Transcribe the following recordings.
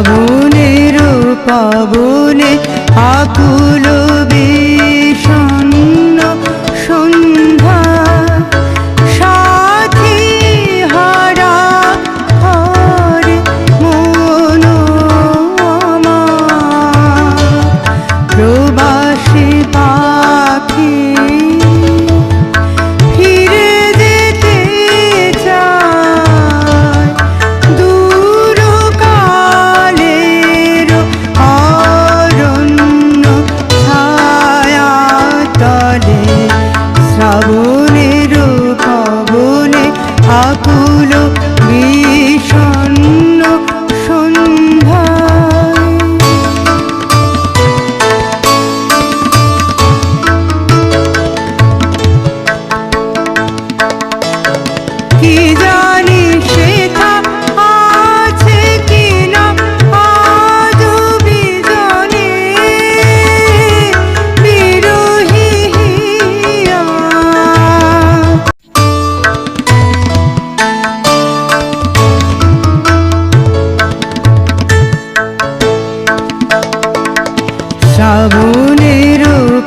পাবনে পাবনে আকুলো শ্রাবণের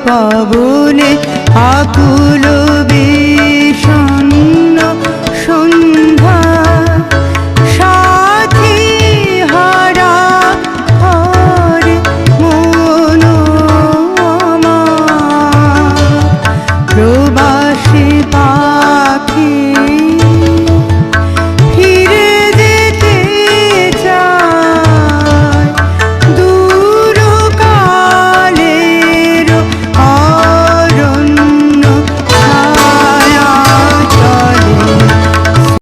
পাবনে আকুল